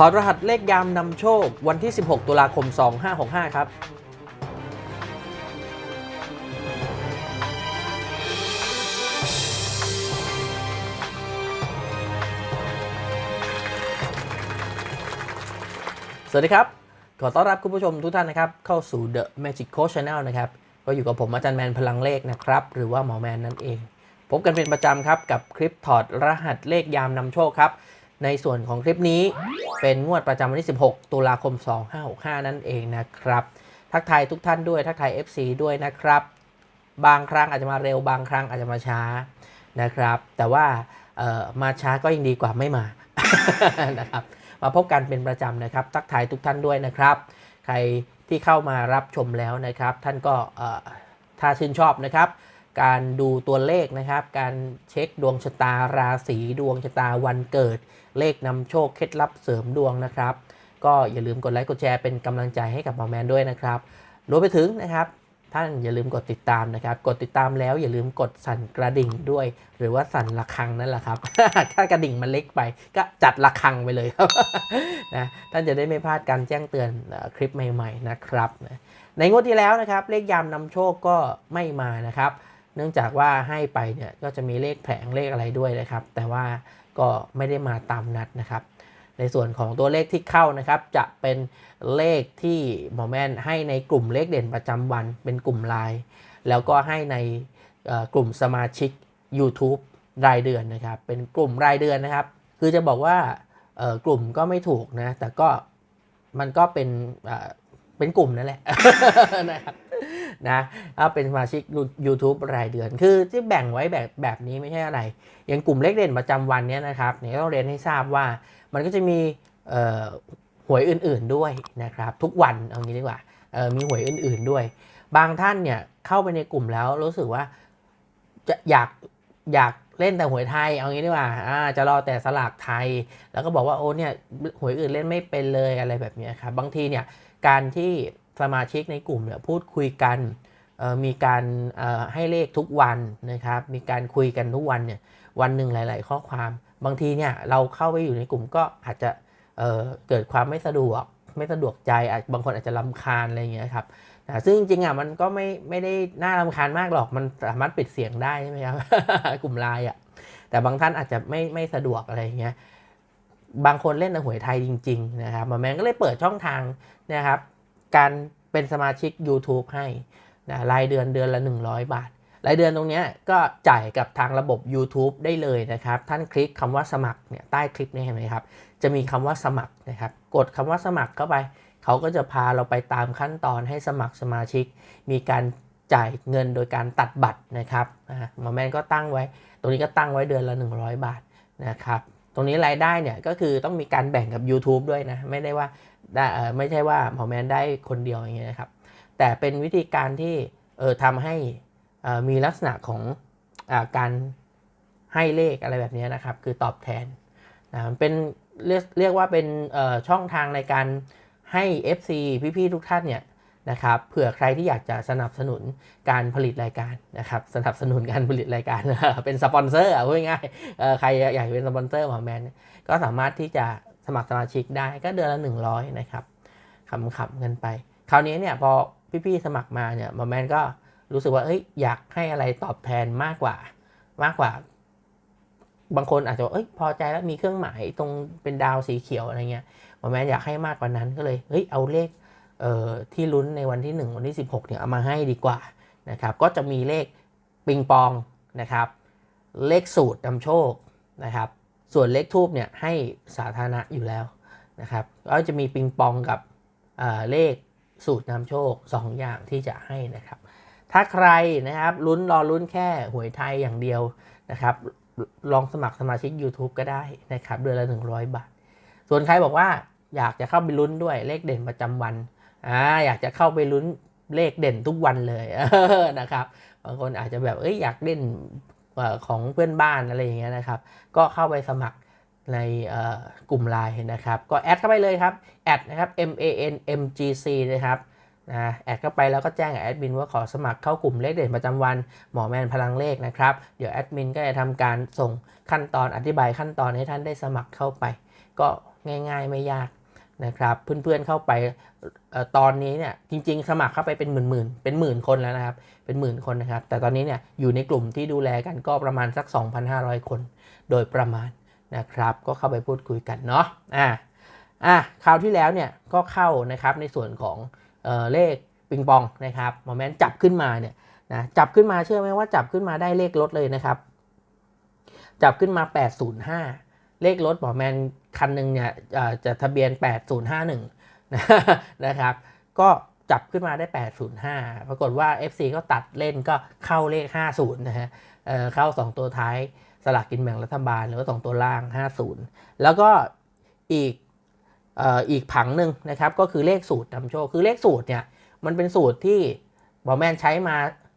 ถอรหัสเลขยามนำโชควันที่ 16 ตุลาคม 2565 ครับสวัสดีครับ ขอต้อนรับคุณผู้ชมทุกท่านนะครับ เข้าสู่ The Magic Coach Channel นะครับ ก็อยู่กับผมอาจารย์แมนพลังเลขนะครับ หรือว่าหมอแมนนั่นเอง พบกันเป็นประจำครับ กับคลิปถอดรหัสเลขยามนำโชคครับ ในส่วนของคลิปนี้เป็นงวดประจำวันที่ 16 ตุลาคม 2565 นั่นเองนะครับ ทักทายทุกท่านด้วย ทักทาย FC ด้วยนะครับ บางครั้งอาจจะมาเร็ว บางครั้งอาจจะมาช้านะครับ แต่ว่ามาช้าก็ยังดีกว่าไม่มา นะครับ มาพบกันเป็นประจำนะครับ ทักทายทุกท่านด้วยนะครับ ใครที่เข้ามารับชมแล้วนะครับ ท่านก็ถ้าชื่นชอบนะครับ การดูตัวเลขนะครับ การเช็คดวงชะตาราศีดวงชะตาวันเกิด เลขนำโชคเคล็ดลับเสริมดวงนะครับ ก็อย่าลืมกดไลค์กดแชร์เป็นกำลังใจให้กับหมอแมนด้วยนะครับรวมไปถึงนะครับ ท่านอย่าลืมกดติดตามนะครับ กดติดตามแล้วอย่าลืมกดสั่นกระดิ่งด้วย หรือว่าสั่นระฆังนั่นแหละครับ ถ้ากระดิ่งมันเล็กไป ก็จัดระฆังไปเลยครับนะท่านจะได้ไม่พลาดการแจ้งเตือนคลิปใหม่ ๆ นะครับในงวดที่แล้วนะครับ เลขยามนำโชคก็ไม่มานะครับ เนื่องจากว่าให้ไปเนี่ยก็จะมีเลขแผงเลขอะไรด้วยนะครับ แต่ว่าก็ไม่ได้มาตามนัดนะครับ ในส่วนของตัวเลขที่เข้านะครับ จะเป็นเลขที่หมอแมนให้ในกลุ่มเลขเด่นประจำวันเป็นกลุ่มไลน์แล้วก็ให้ในกลุ่มสมาชิก YouTube รายเดือนนะครับ เป็นกลุ่มรายเดือนนะครับ คือจะบอกว่ากลุ่มก็ไม่ถูกนะ แต่ก็มันก็เป็นเป็นกลุ่มนั่นแหละนะครับ นะถ้าเป็นสมาชิก YouTube รายเดือน คือที่แบ่งไว้แบบแบบนี้ไม่ใช่อะไร อย่างกลุ่มเลขเด่นประจำวันเนี้ยนะครับเนี่ยต้องเรียนให้ทราบว่ามันก็จะมีหวยอื่นๆด้วยนะครับ ทุกวันเอางี้ดีกว่ามีหวยอื่นๆด้วย บางท่านเนี่ยเข้าไปในกลุ่มแล้วรู้สึกว่าจะอยากอยากเล่นแต่หวยไทยเอางี้ดีกว่าอ่า จะรอแต่สลากไทย แล้วก็บอกว่าโอ้เนี่ยหวยอื่นเล่นไม่เป็นเลยอะไรแบบนี้ครับ บางทีเนี่ยการที่ สมาชิกในกลุ่มเนี่ยพูดคุยกันมีการให้เลขทุกวันนะครับ มีการคุยกันทุกวันเนี่ยวันหนึ่งหลาย ๆ ข้อความ บางทีเนี่ยเราเข้าไปอยู่ในกลุ่มก็อาจจะเเกิดความไม่สะดวก ไม่สะดวกใจอาจบางคนอาจจะลำคาญอะไรอย่างเงี้ยครับนะซึ่งจริงๆอะมันก็ไม่ไม่ได้น่ารำคาญมากหรอกมันสามารถปิดเสียงได้ใช่ไหมครับกลุ่มไลน์อะแต่บางท่านอาจจะไม่ไม่สะดวกอะไรอย่างเงี้ยบางคนเล่นหวยไทยจริง ๆ นะครับมอแมนก็เลยเปิดช่องทางนะครับ การเป็นสมาชิก YouTube ให้นะรายเดือนเดือนละ 100 บาท รายเดือนตรงนี้ก็จ่ายกับทางระบบ YouTube ได้เลยนะครับ ท่านคลิกคำว่าสมัครเนี่ยใต้คลิปนี้เห็นไหมครับ จะมีคำว่าสมัครนะครับ กดคำว่าสมัครเข้าไป เขาก็จะพาเราไปตามขั้นตอนให้สมัครสมาชิก มีการจ่ายเงินโดยการตัดบัตรนะครับอ่าหมอแมนก็ตั้งไว้ ตรงนี้ก็ตั้งไว้เดือนละ 100 บาทนะครับ ตรงนี้รายได้เนี่ยก็คือต้องมีการแบ่งกับ YouTube ด้วยนะ ไม่ได้ว่า ได้ไม่ใช่ว่าหมอแมนได้คนเดียวอย่างเงี้ยนะครับ แต่เป็นวิธีการที่เออทำให้มีลักษณะของอการให้เลขอะไรแบบเนี้ยนะครับ คือตอบแทนนะมันเป็นเรียกเรียกว่าเป็นช่องทางในการให้ FC พี่ๆทุกท่านเนี่ยนะครับเผื่อใครที่อยากจะสนับสนุนการผลิตรายการนะครับสนับสนุนการผลิตรายการเป็นสปอนเซอร์อะพูดง่ายๆใครอยากเป็นสปอนเซอร์หมอแมนก็สามารถที่จะ สมัครสมาชิกได้ก็เดือนละ 100 นะครับขำๆกันไป คราวนี้เนี่ยพอพี่ๆสมัครมาเนี่ยมอแมนก็รู้สึกว่าเอ้ยอยากให้อะไรตอบแทนมากกว่า มากกว่า บางคนอาจจะเอ้ยพอใจแล้วมีเครื่องหมายตรงเป็นดาวสีเขียวอะไรเงี้ยมอแมนอยากให้มากกว่านั้นก็เลยเฮ้ยเอาเลขเอ่อที่ลุ้นในวันที่ 1 วันที่ 16เนี่ยเอามาให้ดีกว่านะครับ ก็จะมีเลขปิงปองนะครับ เลขสูตรนำโชคนะครับ ส่วนเลขทูบเนี่ยให้สาธารณะอยู่แล้วนะครับก็จะมีปิงปองกับเเลขสูตรนำโชค 2 อย่างที่จะให้นะครับ ถ้าใครนะครับลุ้นรอลุ้นแค่หวยไทยอย่างเดียวนะครับ ลองสมัครสมาชิก YouTube ก็ได้นะครับ เดือนละ 100 บาท ส่วนใครบอกว่าอยากจะเข้าไปลุ้นด้วยเลขเด่นประจำวันอ่าอยากจะเข้าไปลุ้นเลขเด่นทุกวันเลยนะครับบางคนอาจจะแบบเอ้ยอยากเล่น ของเพื่อนบ้านอะไรอย่างเงี้ยนะครับ ก็เข้าไปสมัครในกลุ่มไลน์นะครับ ก็แอดเข้าไปเลยครับแอดนะครับ M A N M G C นะครับนะแอดเข้าไปแล้วก็แจ้งแอดมินว่าขอสมัครเข้ากลุ่มเลขเด่นประจำวันหมอแมนพลังเลขนะครับ เดี๋ยวแอดมินก็จะทำการส่งขั้นตอนอธิบายขั้นตอนให้ท่านได้สมัครเข้าไป ก็ง่าย ๆ ไม่ยาก นะครับเพื่อนๆเข้าไปออตอนนี้เนี่ยจริง ๆ สมัครเข้าไปเป็นหมื่นๆเป็นหมื่นคนแล้วนะครับเป็นหมื่นคนนะครับ แต่ตอนนี้เนี่ยอยู่ในกลุ่มที่ดูแลกันก็ประมาณสัก 2,500 คน โดยประมาณนะครับ ก็เข้าไปพูดคุยกันเนาะอ่าอะคราวที่แล้วเนี่ยก็เข้านะครับในส่วนของเออเลขปิงปองนะครับหมอแมนจับขึ้นมาเนี่ยนะจับขึ้นมาเชื่อไหมว่าจับขึ้นมาได้เลขรถเลยนะครับ จับขึ้นมา 805 เลขรถหมอแมนคันหนึ่งเนี่ยจะทะเบียน 8051นะครับ ก็จับขึ้นมาได้ 805 ปรากฏว่า FC ก็ตัดเล่นก็เข้าเลข 50 นะฮะเเข้า 2 ตัวท้ายสลากกินแบ่งรัฐบาลหรือว่า 2 ตัวล่าง 50 แล้วก็อีกออีกผังหนึ่งนะครับ ก็คือเลขสูตรนำโชค คือเลขสูตรเนี่ย มันเป็นสูตรที่หมอแมนใช้มา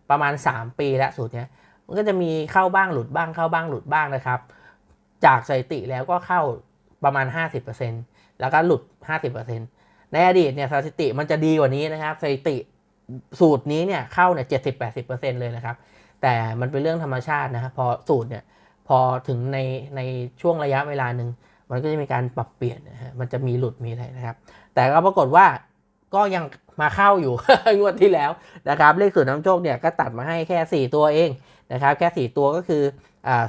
ประมาณ 3 ปีแล้วสูตรเนี้ย มันก็จะมีเข้าบ้างหลุดบ้างเข้าบ้างหลุดบ้างนะครับ จากสถิติแล้วก็เข้าประมาณ 50%แล้วก็หลุด 50%ในอดีตเนี่ยสถิติมันจะดีกว่านี้นะครับสถิติสูตรนี้เนี่ยเข้าเนี่ย70-80%เลยนะครับ แต่มันเป็นเรื่องธรรมชาตินะครับพอสูตรเนี่ยพอถึงในในช่วงระยะเวลาหนึ่งมันก็จะมีการปรับเปลี่ยนนะฮะมันจะมีหลุดมีอะไรนะครับ แต่ก็ปรากฏว่าก็ยังมาเข้าอยู่ งวดที่แล้วนะครับเลขสูตรน้ำโชคเนี่ยก็ตัดมาให้แค่ 4 ตัวเองนะครับแค่ 4 ตัวก็คืออ่า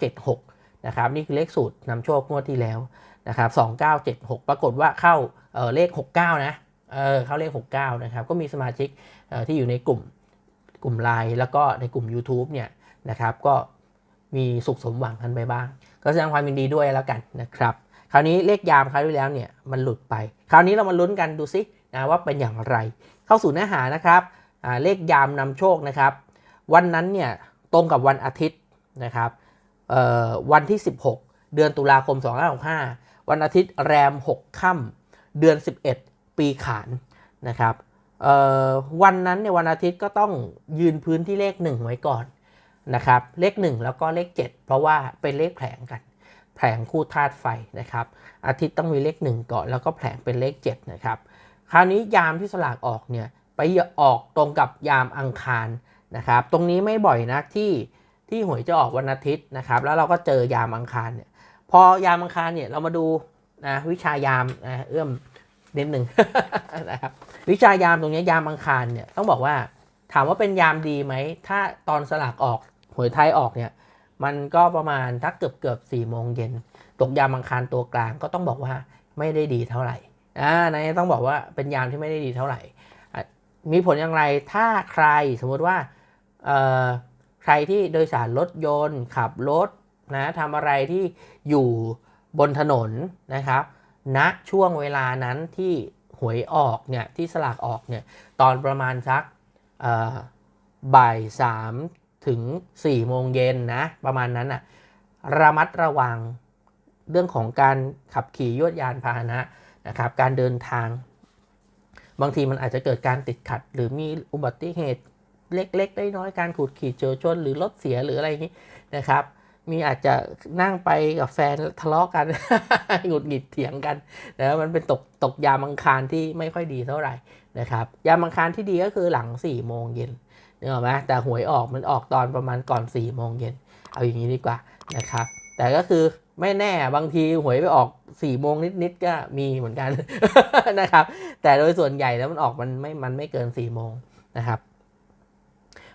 2976 นะครับนี่คือเลขสูตรนำโชคงวดที่แล้วนะครับ2976 ปรากฏว่าเข้าเเลข 69 นะเเข้าเลข 69 นะครับ ก็มีสมาชิกที่อยู่ในกลุ่มกลุ่มไลน์แล้วก็ในกลุ่ม YouTube เนี่ยนะครับก็มีสุขสมหวังกันไปบ้าง ก็แสดงความยินดีด้วยแล้วกันนะครับคราวนี้เลขยามคราวที่แล้วเนี่ยมันหลุดไป คราวนี้เรามาลุ้นกันดูซินะว่าเป็นอย่างไร เข้าสู่เนื้อหานะครับเลขยามนำโชคนะครับ วันนั้นเนี่ยตรงกับวันอาทิตย์นะครับ วันที่ 16 เดือนตุลาคม 2565 วันอาทิตย์แรม 6 ค่ำเดือน 11 ปีขานนะครับวันนั้นเนี่ยวันอาทิตย์ก็ต้องยืนพื้นที่เลข 1 ไว้ก่อนนะครับ เลข 1 แล้วก็เลข 7 เพราะว่าเป็นเลขแผลงกัน แผลงคู่ธาตุไฟนะครับ อาทิตย์ต้องมีเลข 1 ก่อน แล้วก็แผลงเป็นเลข 7 นะครับ คราวนี้ยามที่สลากออกเนี่ยไปออกตรงกับยามอังคารนะครับ ตรงนี้ไม่บ่อยนะที่ ที่หวยจะออกวันอาทิตย์นะครับ แล้วเราก็เจอยามอังคารเนี่ย พอยามอังคารเนี่ยเรามาดูนะวิชายามนะเอื้อมนิดหนึ่งนะครับวิชายามตรงนี้ยามอังคารเนี่ยต้องบอกว่าถามว่าเป็นยามดีไหม ถ้าตอนสลากออกหวยไทยออกเนี่ย มันก็ประมาณถ้าเกือบเกือบสี่โมงเย็นตกยามอังคารตัวกลางก็ต้องบอกว่าไม่ได้ดีเท่าไหร่อ่าในต้องบอกว่าเป็นยามที่ไม่ได้ดีเท่าไหร่ มีผลอย่างไรถ้าใครสมมติว่าเอ่อ ใครที่โดยสารรถยนต์ ขับรถนะทำอะไรที่อยู่บนถนนนะครับณนะช่วงเวลานั้นที่หวยออกเนี่ยที่สลากออกเนี่ยตอนประมาณสักบ่ายสามถึง4ี่โมงเย็นนะประมาณนั้นอะระมัดระวังเรื่องของการขับขี่ยวดยานพาหนะนะครับ การเดินทาง บางทีมันอาจจะเกิดการติดขัด หรือมีอุบัติเหตุ เล็กๆได้น้อยๆการขูดขีดเจอชนหรือรถเสียหรืออะไรอย่างนี้นะครับ มีอาจจะนั่งไปกับแฟนทะเลาะกันหงุดหงิดเถียงกันนะมันเป็นตกตกยามังคารที่ไม่ค่อยดีเท่าไหร่นะครับ ยามังคารที่ดีก็คือหลัง4ี่โมงเย็นนึกออกไหมแต่หวยออกมันออกตอนประมาณก่อน4ี่โมงเย็นเอาอย่างนี้ดีกว่านะครับ แต่ก็คือไม่แน่บางทีหวยไปออก4ี่โมงนิดๆก็มีเหมือนกันนะครับ แต่โดยส่วนใหญ่แล้วมันออกมันไม่มันไม่เกิน4ี่โมงนะครับ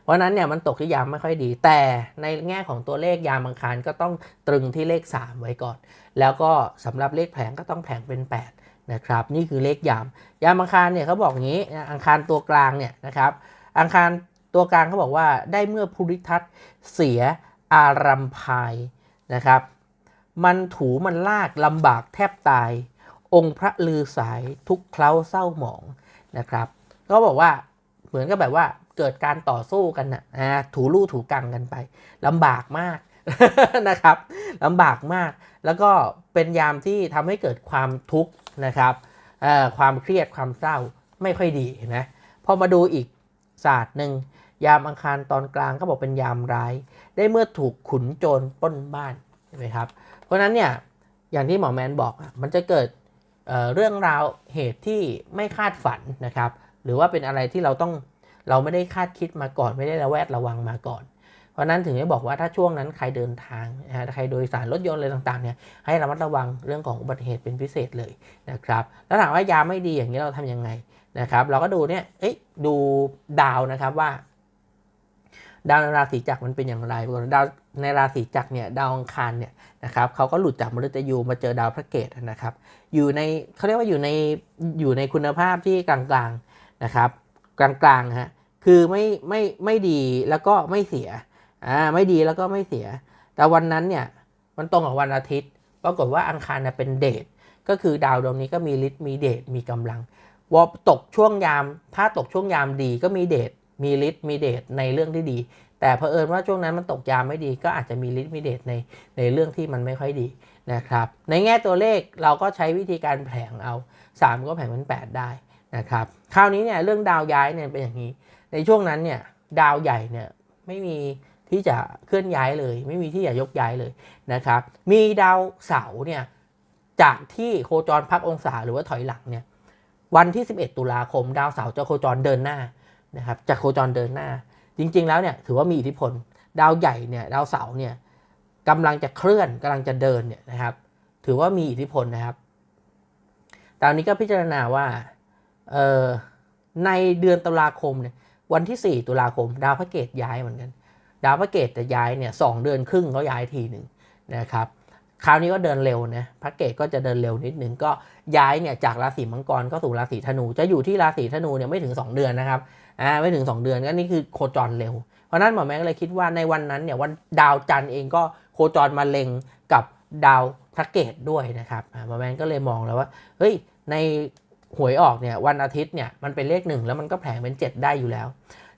เพราะนั้นเนี่ยมันตกที่ยามไม่ค่อยดี แต่ในแง่ของตัวเลขยามอังคารก็ต้องตรึงที่เลข 3 ไว้ก่อน แล้วก็สำหรับเลขแผงก็ต้องแผงเป็น 8 นะครับ นี่คือเลขยาม ยามอังคารเนี่ยเขาบอกงี้อังคารตัวกลางเนี่ยนะครับ อังคารตัวกลางเขาบอกว่าได้เมื่อภูริทัศน์เสียอารัมพายนะครับ มันถูมันลากลำบากแทบตาย องค์พระลือสายทุกเคล้าเศร้าหมองนะครับ ก็บอกว่าเหมือนกับแบบว่า เกิดการต่อสู้กันนะอ่าถูลู่ถูกังกันไปลำบากมากนะครับลำบากมาก แล้วก็เป็นยามที่ทำให้เกิดความทุกข์นะครับความเครียดความเศร้าไม่ค่อยดีเห็นไหมพอมาดูอีกศาสตร์หนึ่งยามอังคารตอนกลางก็บอกเป็นยามร้าย ได้เมื่อถูกขุนโจรป้นบ้านเห็นไหมครับ เพราะฉะนั้นเนี่ยอย่างที่หมอแมนบอกอะมันจะเกิดเเรื่องราวเหตุที่ไม่คาดฝันนะครับ หรือว่าเป็นอะไรที่เราต้อง เราไม่ได้คาดคิดมาก่อน ไม่ได้ระแวดระวังมาก่อน เพราะนั้นถึงได้บอกว่าถ้าช่วงนั้นใครเดินทางนะใครโดยสารรถยนต์อะไรต่างๆเนี่ยให้ระมัดระวังเรื่องของอุบัติเหตุเป็นพิเศษเลยนะครับแล้วถามว่ายามไม่ดีอย่างนี้เราทำยังไงนะครับ เราก็ดูเนี่ยเอ๊ะดูดาวนะครับว่า ดาวในราศีจักรมันเป็นอย่างไรปรากฏว่าดาวในราศีจักรเนี่ยดาวอังคารเนี่ยนะครับเขาก็หลุดจากมฤตยูมาเจอดาวพระเกตนะครับ อยู่ในเขาเรียกว่าอยู่ในอยู่ในคุณภาพที่กลางๆนะครับ กลางๆฮะ คือไม่ไม่ไม่ดีแล้วก็ไม่เสียอ่าไม่ดีแล้วก็ไม่เสีย แต่วันนั้นเนี่ยมันตรงกับวันอาทิตย์ ปรากฏว่าอังคารเนี่ยเป็นเดทก็คือดาวดวงนี้ก็มีฤทธิ์มีเดชมีกำลังวอตกช่วงยาม ถ้าตกช่วงยามดีก็มีเดชมีฤทธิ์มีเดชในเรื่องที่ดี แต่เผอิญว่าช่วงนั้นมันตกยามไม่ดี ก็อาจจะมีฤทธิ์มีเดชในในเรื่องที่มันไม่ค่อยดีนะครับ ในแง่ตัวเลขเราก็ใช้วิธีการแผลงเอา 3 ก็แผลงเป็น 8 ได้นะครับ คราวนี้เนี่ยเรื่องดาวย้ายเนี่ยเป็นอย่างนี้ ในช่วงนั้นเนี่ยดาวใหญ่เนี่ยไม่มีที่จะเคลื่อนย้ายเลย ไม่มีที่จะยกย้ายเลยนะครับ มีดาวเสาร์เนี่ยจากที่โคจรพักองศาหรือว่าถอยหลังเนี่ยวันที่ 11 ตุลาคม ดาวเสาร์จะโคจรเดินหน้านะครับจะโคจรเดินหน้า จริง ๆ แล้วเนี่ยถือว่ามีอิทธิพล ดาวใหญ่เนี่ยดาวเสาร์เนี่ยกำลังจะเคลื่อนกำลังจะเดินเนี่ยนะครับ ถือว่ามีอิทธิพลนะครับตอนนี้ก็พิจารณาว่าเอ่อในเดือนตุลาคมเนี่ย วันที่ 4 ตุลาคม ดาวพระเกตย้ายเหมือนกัน ดาวพระเกตจะย้ายเนี่ยสเดือนครึ่งเขาย้ายทีหนึ่งนะครับคราวนี้ก็เดินเร็วนะพระเกตก็จะเดินเร็วนิดหนึ่งก็ย้ายเนี่ยจากราศีมังกรก็สู่ราศีธนู จะอยู่ที่ราศีธนูเนี่ยไม่ถึง 2 เดือนนะครับอ่าไม่ถึง 2 เดือนก็นี่คือโคจรเร็ว เพราะนั้นหมอแม่ก็เลยคิดว่าในวันนั้นเนี่ยวันดาวจันทร์เองก็โคจรมาเล็งกับดาวพระเกตด้วยนะครับหมอแม่ก็เลยมองแล้วว่าเฮ้ยใน หวยออกเนี่ยวันอาทิตย์เนี่ยมันเป็นเลขหนึ่งแล้วมันก็แผลงเป็น 7 ได้อยู่แล้ว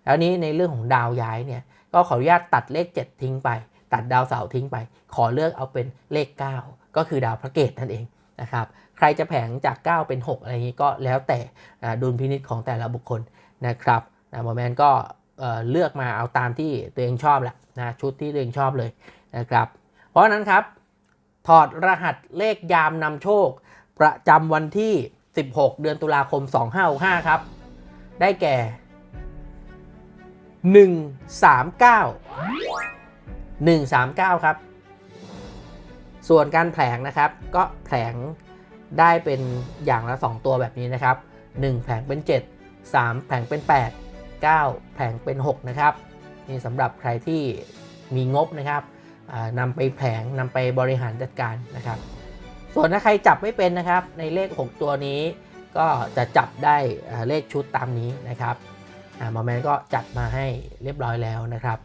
แล้วนี้ในเรื่องของดาวย้ายเนี่ยก็ขออนุญาตตัดเลข 7 ทิ้งไป ตัดดาวเสาร์ทิ้งไป ขอเลือกเอาเป็นเลข 9 ก็คือดาวพระเกตนั่นเองนะครับใครจะแผงจาก 9 เป็น 6 อะไรอย่างนี้ก็แล้วแต่ดุลพินิจของแต่ละบุคคลนะครับนะหมอแมนก็เลือกมาเอาตามที่ตัวเองชอบแหละนะชุดที่ตัวเองชอบเลยนะครับเพราะนั้นครับ ถอดรหัสเลขยามนำโชค ประจำวันที่ 16 เดือนตุลาคม 2565 ครับ ได้แก่ 139 139 ครับ ส่วนการแผลงนะครับ ก็แผลงได้เป็นอย่างละ 2 ตัวแบบนี้นะครับ 1 แผลงเป็น 7 3 แผลงเป็น 8 9 แผลงเป็น 6 นะครับ นี่สำหรับใครที่มีงบนะครับนำไปแผลงนำไปบริหารจัดการนะครับ ส่วนถ้าใครจับไม่เป็นนะครับ ในเลข 6 ตัวนี้ ก็จะจับได้เลขชุดตามนี้นะครับมอแมนก็จัดมาให้เรียบร้อยแล้วนะครับ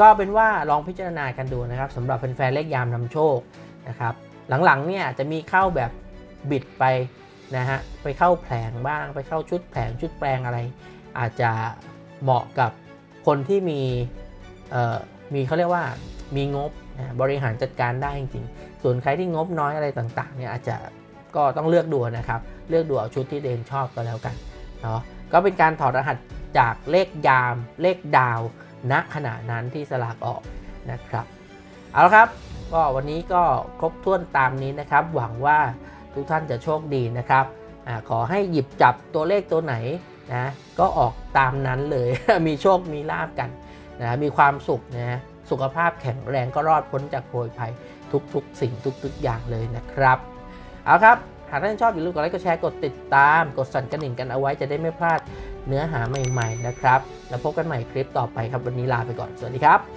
ก็เป็นว่าลองพิจารณากันดูนะครับสำหรับแฟนๆเลขยามนำโชคนะครับ หลังๆเนี่ยจะมีเข้าแบบบิดไปนะฮะไปเข้าแผงบ้าง ไปเข้าชุดแผงชุดแปลงอะไร อาจจะเหมาะกับคนที่มีเอ่อมีเขาเรียกว่ามีงบ บริหารจัดการได้จริงๆ ส่วนใครที่งบน้อยอะไรต่างๆเนี่ยอาจจะก็ต้องเลือกดูนะครับ เลือกดูเอาชุดที่เดนชอบก็แล้วกันเนาะก็เป็นการถอดรหัสจากเลขยาม เลขดาวณขณะนั้นที่สลากออกนะครับเอาละครับก็วันนี้ก็ครบถ้วนตามนี้นะครับ หวังว่าทุกท่านจะโชคดีนะครับอขอให้หยิบจับตัวเลขตัวไหนนะก็ออกตามนั้นเลย มีโชคมีลาบกันนะมีความสุขนะสุขภาพแข็งแรงก็รอดพ้นจากโรยภัย ทุกๆ สิ่งทุกๆ อย่างเลยนะครับ เอาครับ หากท่านชอบอย่าลืมกดไลค์กดแชร์กดติดตาม กดสั่นกระดิ่งกันเอาไว้จะได้ไม่พลาดเนื้อหาใหม่ ๆ นะครับ แล้วพบกันใหม่คลิปต่อไปครับวันนี้ลาไปก่อนสวัสดีครับ